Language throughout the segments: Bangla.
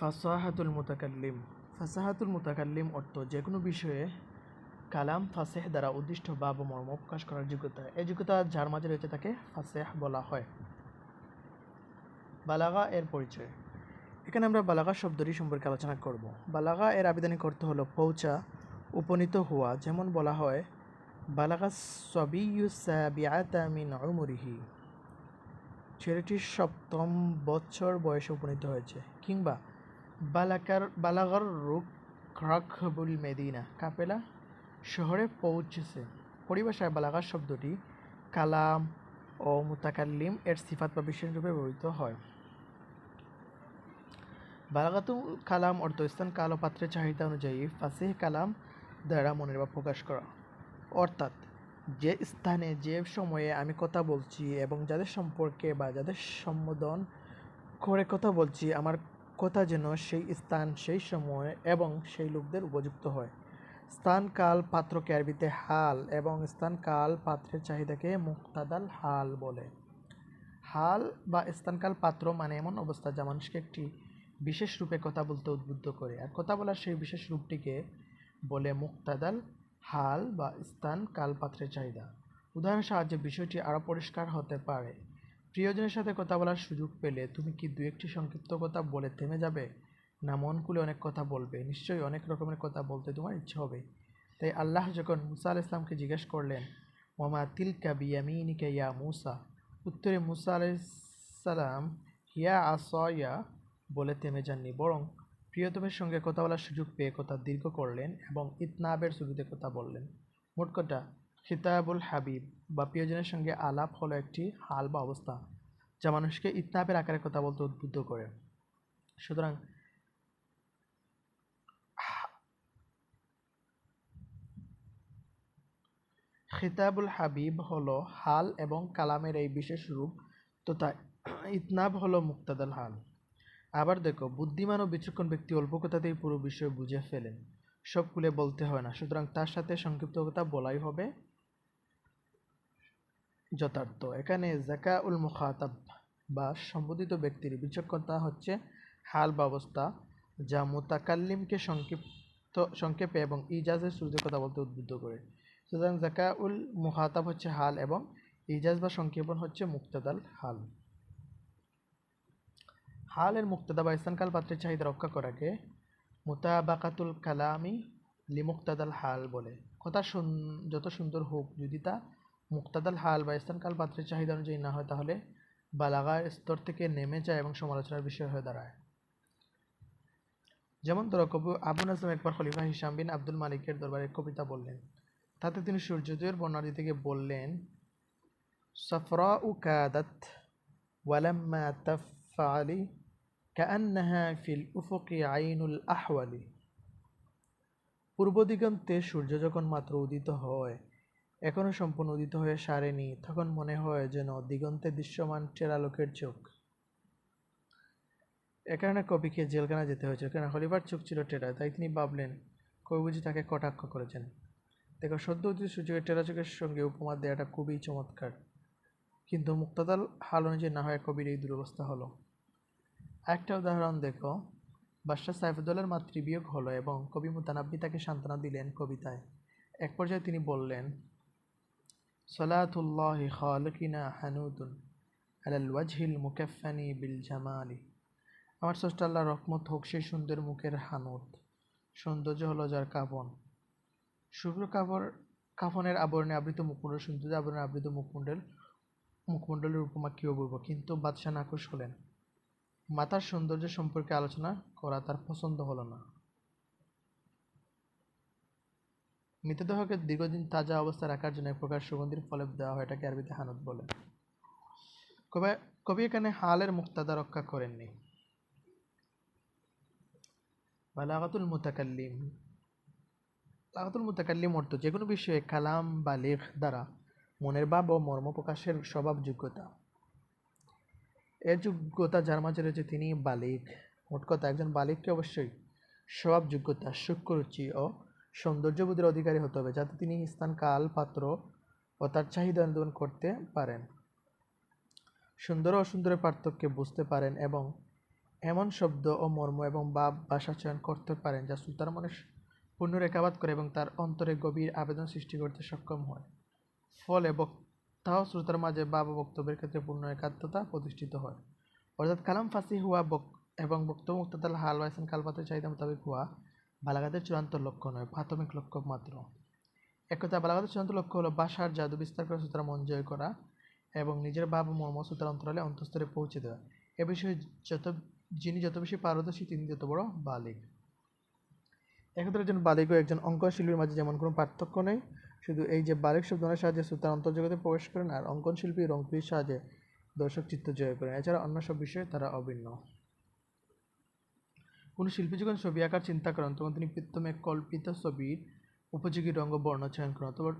ফাসাহাতুল মুতাকাল্লিম। ফাসাহাতুল মুতাকাল্লিম অর্থ যে কোনো বিষয়ে কালাম ফাসেহ দ্বারা উদ্দিষ্ট বা মর্ম প্রকাশ করার যোগ্যতা। এই যোগ্যতা যার মাঝে রয়েছে তাকে ফাসেহ বলা হয়। বালাগা এর পরিচয়। এখানে আমরা বালাগা শব্দটি সম্পর্কে আলোচনা করব। বালাগা এর আবেদনিক অর্থ হলো পৌঁছা, উপনীত হওয়া। যেমন বলা হয়, বালাগা সবিয়ু সাবিআতা মিন উমরিহি। ছেলেটি সপ্তম বছর বয়সে উপনীত হয়েছে। কিংবা বালাকার, বালাগর রুক রাকবুল মেদিনা কাপেলা শহরে পৌঁছেছে। পরিভাষায় বালাগার শব্দটি কালাম ও মুতাকাল্লিম এর সিফাত বা বিশেষ রূপে ব্যবহৃত হয়। বালাগাতুল কালাম অর্থ স্থান কাল পাত্রের চাহিদা অনুযায়ী ফাসিহ কালাম দ্বারা মনের ভাব প্রকাশ করা। অর্থাৎ যে স্থানে, যে সময়ে আমি কথা বলছি এবং যাদের সম্পর্কে বা যাদের সম্বোধন করে কথা বলছি, আমার কথা যেন সেই স্থান, সেই সময় এবং সেই লোকদের উপযুক্ত হয়। স্থান কাল পাত্রকে আরবিতে হাল এবং স্থান কাল পাত্রের চাহিদাকে মুক্তাদাল হাল বলে। হাল বা স্থানকাল পাত্র মানে এমন অবস্থা যা মানুষকে একটি বিশেষ রূপে কথা বলতে উদ্বুদ্ধ করে। আর কথা বলার সেই বিশেষ রূপটিকে বলে মুক্তাদাল হাল বা স্থান কাল পাত্রের চাহিদা। উদাহরণ সাহায্যে বিষয়টি আরও পরিষ্কার হতে পারে। প্রিয়জনের সাথে কথা বলার সুযোগ পেলে তুমি কি দু একটি সংক্ষিপ্ত কথা বলে থেমে যাবে? না, মন খুলে অনেক কথা বলবে। নিশ্চয়ই অনেক রকমের কথা বলতে তোমার ইচ্ছে হবে। তাই আল্লাহ যখন মুসা আল ইসলামকে জিজ্ঞেস করলেন ওমা তিলকা বিয়ামিনিকা ইয়া মুসা? উত্তরে মুসা আলাইসালাম হিয়া আসয়া বলে থেমে যাননি। বরং প্রিয়তমের সঙ্গে কথা বলার সুযোগ পেয়ে কথা দীর্ঘ করলেন এবং ইতনাবের শুরুতে কথা বললেন। মোট কথা খিতাবুল হাবিব বা প্রিয়জনের সঙ্গে আলাপ হলো একটি হাল বা অবস্থা যা মানুষকে ইতনাবের আকারে কথা বলতে উদ্বুদ্ধ করে। সুতরাং খিতাবুল হাবিব হলো হাল এবং কালামের এই বিশেষ রূপ তথা ইতনাব হলো মুক্তাদাল হাল। আবার দেখো, বুদ্ধিমান ও বিচক্ষণ ব্যক্তি অল্প কথাতেই পুরো বিষয় বুঝে ফেলেন। সব খুলে বলতে হয় না, সুতরাং তার সাথে সংক্ষিপ্ত কথা বলাই হবে। যথার্থ। এখানে জাকা উল মুখাতাব বা সম্বোধিত ব্যক্তির বিচক্ষণতা হচ্ছে হাল ব্যবস্থা যা মোতাকাল্লিমকে সংক্ষিপ্ত, সংক্ষেপে এবং ইজাজের শুরুতে কথা বলতে উদ্বুদ্ধ করে। সুতরাং জাকা উল মুখাতাব হচ্ছে হাল এবং ইজাজ বা সংক্ষেপণ হচ্ছে মুক্তাদাল হাল। হালের মুক্তাদা বা স্থানকাল পাত্রের চাহিদা রক্ষা করাকে মুতাবাকাতুল কালামি লিমুক্তাদাল হাল বলে। কথা যত সুন্দর হোক যদি তা মুক্তাদাল হাল বা স্থানকাল পাত্রের চাহিদা অনুযায়ী না হয়, তাহলে বালাগার স্তর থেকে নেমে যায় এবং সমালোচনার বিষয় হয়ে দাঁড়ায়। যেমন ধরো, কবু, আবু নাজম একবার খলিফা হিসাম বিন আব্দুল মালিকের দরবারে কবিতা বললেন। তাতে তিনি সূর্যোদয়ের দিতে গিয়ে বললেন সফরা উ কাদাত ওয়ালাম্মা তাফআলি কাআন্নাহা ফিল উফুকি আইনুল আহওয়ালি। পূর্ব দিগন্তে সূর্য যখন মাত্র উদিত হয় এখনও সম্পূর্ণ উদিত হয়ে সারেনি, তখন মনে হয় যেন দিগন্তে দৃশ্যমান টেরালোকের চোখ। এ কারণে কবিকে জেলখানা যেতে হয়েছিল কেন হলিবার চোখ ছিল টেরা, তাই তিনি ভাবলেন, কবি বুঝি তাকে কটাক্ষ করেছেন? দেখো, সদ্য উদিত সূর্যকে টেরা চোখের সঙ্গে উপমা দেওয়াটা খুবই চমৎকার। কিন্তু মুক্তাদাল হাল অনুযায়ী না হয় কবির এই দুরবস্থা হলো। একটা উদাহরণ দেখো, বাদশাহ সাইফুদ্দৌলার মাতৃবিয়োগ হলো এবং কবি মুতানাব্বি তাকে সান্ত্বনা দিলেন কবিতায়। এক পর্যায়ে তিনি বললেন সলাতুল্লাহি খালকিনা হানুদুন আলাল ওয়াজহিল মুকাফানি বিল জামালি। আমার স্রষ্টা আল্লাহ রহমত হোক, সেই সুন্দর মুখের হানুত সৌন্দর্য হলো যার কাপন শুভ্র কাপড় কাফনের আবরণে আবৃত মুখমণ্ডল সৌন্দর্য আবরণে আবৃত মুখমণ্ডল, মুখমণ্ডলের উপমা কেউ বলব কিন্তু বাদশাহ নাকুশ হলেন। মাতার সৌন্দর্য সম্পর্কে আলোচনা করা তার পছন্দ হলো না। মৃতদেহকে দীর্ঘদিন তাজা অবস্থায় রাখার জন্য এক প্রকার সুগন্ধির ফলব দেওয়া হয় এটাকে আরবিতে হানত বলে। কবে এখানে হালের মুক্তাদা রক্ষা করেননি। বালাগাতুল মুতাকাল্লিম। লাগাতুল মুতাকাল্লিম অর্থ যে কোনো বিষয়ে কালাম বা লেখ দ্বারা মনের ভাব ও মর্ম প্রকাশের স্বভাব যোগ্যতা। এর যোগ্যতা যার মাঝে রয়েছে তিনি বালিক। মোট কথা একজন বালিককে অবশ্যই স্বভাব যোগ্যতা সূক্ষ্ম রুচি ও সৌন্দর্যবোধের অধিকারী হতে হবে, যাতে তিনি স্থান কাল পাত্র ও তার চাহিদা অনুধাবন করতে পারেন। সুন্দর ও অসুন্দরের পার্থক্যে বুঝতে পারেন এবং এমন শব্দ ও মর্ম এবং বাপ ভাষা চয়ন করতে পারেন যা শ্রোতার মনে পূর্ণ রেখাপাত করে এবং তার অন্তরে গভীর আবেদন সৃষ্টি করতে সক্ষম হয়। ফলে বক্তা ও শ্রোতার মাঝে ভাব ও বক্তব্যের ক্ষেত্রে পূর্ণ একাত্মতা প্রতিষ্ঠিত হয়। অর্থাৎ কালাম ফাঁসি হওয়া বক- এবং বক্তব্য মুক্তাদাল হাল ওয়াইসেন কালপাতের চাহিদা মোতাবেক হওয়া বালাগাতের চূড়ান্ত লক্ষ্য নয়, প্রাথমিক লক্ষ্য মাত্র। একথা বালাগাতের চূড়ান্ত লক্ষ্য হলো বাসার জাদু বিস্তার করে শ্রোতার মন জয় করা এবং নিজের ভাব মর্ম শ্রোতার অন্তরালে অন্তঃস্তরে পৌঁছে দেওয়া। এ বিষয়ে যত, যিনি যত বেশি পারদর্শী, তিনি তত বড় বালিক। একত্রে একজন বালিক ও একজন অঙ্কন শিল্পীর মাঝে যেমন কোনো পার্থক্য নেই, শুধু এই যে বালিক শব্দের সাহায্যে শ্রোতার অন্তর্জগতে প্রবেশ করেন আর অঙ্কন শিল্পী সাহায্যে দর্শক চিত্ত জয় করেন। এছাড়া অন্য সব বিষয়ে তারা অভিন্ন। কোনো শিল্পী যখন ছবি আঁকার চিন্তা করেন, তখন তিনি প্রথমে কল্পিত ছবির উপযোগী রঙ বর্ণ চয়ন করেন অথবা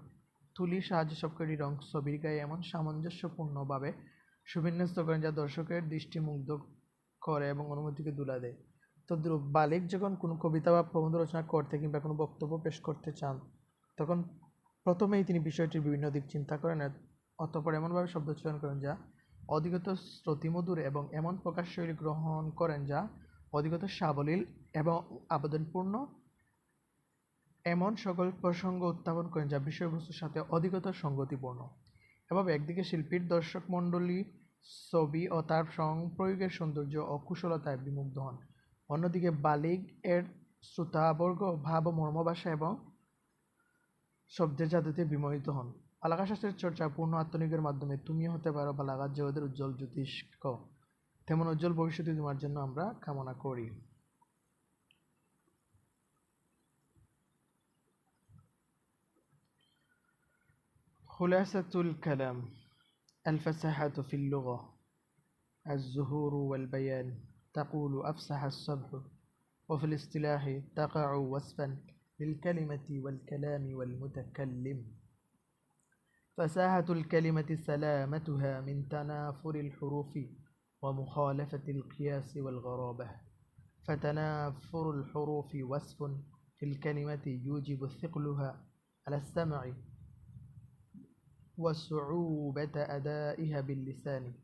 তুলির সাহায্যে সবকটি রং ছবির গায়ে এমন সামঞ্জস্যপূর্ণভাবে সুবিন্যস্ত করেন যা দর্শকের দৃষ্টিমুগ্ধ করে এবং অনুমতিকে দুলা দেয়। তদ্রূপ বালিক যখন কোনো কবিতা বা প্রবন্ধ রচনা করতে কিংবা কোনো বক্তব্য পেশ করতে চান, তখন প্রথমেই তিনি বিষয়টির বিভিন্ন দিক চিন্তা করেন, অতপর এমনভাবে শব্দ চয়ন করেন যা অধিকত শ্রুতিমধুর এবং এমন প্রকাশ শৈলী গ্রহণ করেন যা অধিকত সাবলীল এবং আবেদনপূর্ণ। এমন সকল প্রসঙ্গ উত্থাপন করেন যা বিষয়বস্তুর সাথে অধিকত সঙ্গতিপূর্ণ এভাবে একদিকে শিল্পীর দর্শক মণ্ডলী, ছবি ও তার সংপ্রয়োগের সৌন্দর্য ও কুশলতায় বিমুগ্ধ হন। অন্যদিকে বালিগ এর শ্রোতাবর্গ ভাব ও মর্মভাষা এবং শব্দের জাদুতে বিমোহিত হন। বালাগা শাস্ত্রের চর্চা পূর্ণ আত্মনিয়োগের মাধ্যমে তুমিও হতে পারো বালাগাত জগতের উজ্জ্বল জ্যোতিষ্ক। তেমন উজ্জ্বল ভবিষ্যৎ তোমার জন্য আমরা কামনা করি خلاصة الكلام الفساحة في اللغة الزهور والبيان تقول أفسح الصبح وفي الاصطلاح تقع وصفا للكلمة والكلام والمتكلم فساحة الكلمة سلامتها من تنافر الحروف ومخالفة القياس والغرابة فتنافر الحروف وصف في الكلمة يوجب ثقلها على السمع وصعوبة أدائها باللسان.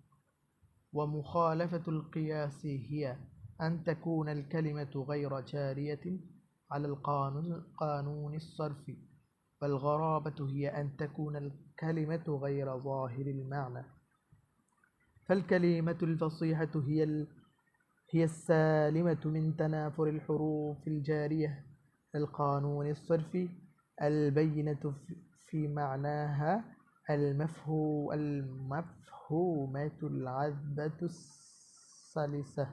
ومخالفة القياس هي أن تكون الكلمة غير جارية على القانون قانون الصرف والغرابة هي أن تكون الكلمة غير ظاهر المعنى. فالكلمة الفصيحة هي ال... هي السالمة من تنافر الحروف الجارية القانون الصرفي البينة في- معناها المفهو المفهومة العذبة السلسة.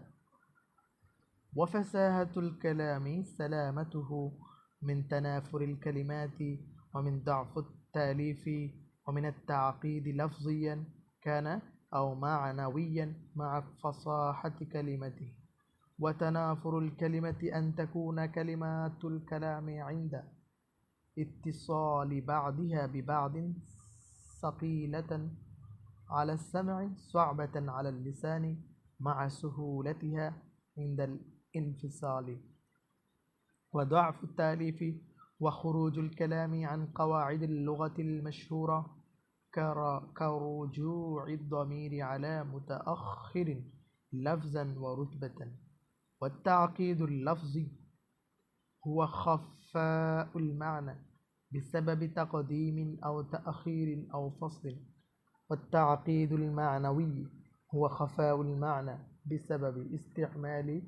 وفساهة الكلام سلامته من تنافر الكلمات ومن ضعف التأليف ومن التعقيد لفظيا. كان أو معنويا مع فصاحة كلمته. وتنافر الكلمة أن تكون كلمات الكلام عند اتصال بعضها ببعض ثقيلة على السمع صعبة على اللسان مع سهولتها عند الانفصال. وضعف التأليف وخروج الكلام عن قواعد اللغة المشهورة كرجوع الضمير على متأخر لفظا ورتبة. والتعقيد اللفظي هو خفاء المعنى بسبب تقديم أو تأخير أو فصل. والتعقيد المعنوي هو خفاء المعنى بسبب استعمال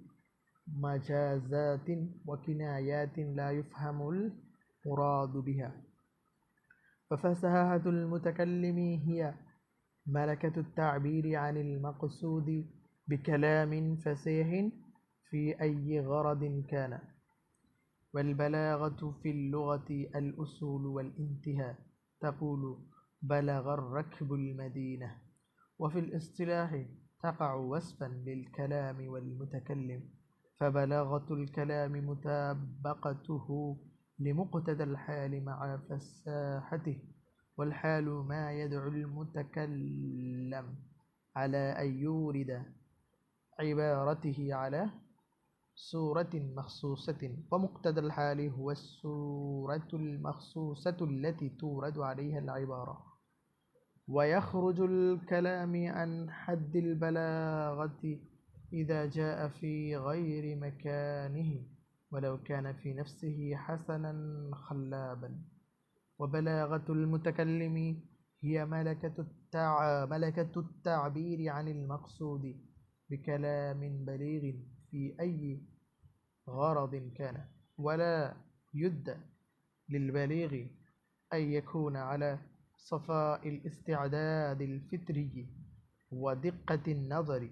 مجازات وكنايات لا يفهم المراد بها. ففساهة المتكلم هي ملكة التعبير عن المقصود بكلام فسيح في أي غرض كان والبلاغة في اللغة الأصول والانتهاء تقول بلغ الركب المدينة وفي الاصطلاح تقع وصفا للكلام والمتكلم فبلاغة الكلام مطابقته لمقتضى الحال مع فساحته والحال ما يدعو المتكلم على أن يورد عبارته على صورة مخصوصة. ومقتضى الحال هو الصورة المخصوصة التي تورد عليها العبارة. ويخرج الكلام عن حد البلاغة إذا جاء في غير مكانه. ولو كان في نفسه حسنا خلابا. وبلاغة المتكلم هي ملكة, التع... ملكة التعبير عن المقصود بكلام بليغ في أي غرض كان. ولا يد للبليغ أن يكون على صفاء الاستعداد الفطري ودقة النظر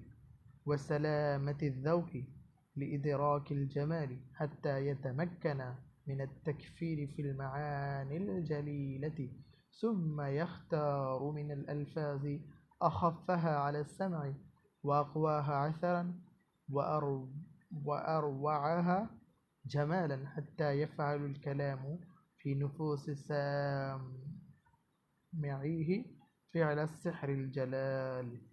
وسلامة الذوق لإدراك الجمال حتى يتمكن من التكفير في المعاني الجليلة. ثم يختار من الألفاظ أخفها على السمع وأقواها عثرا وأروعها جمالا حتى يفعل الكلام في نفوس سامعيه فعل السحر الجلال.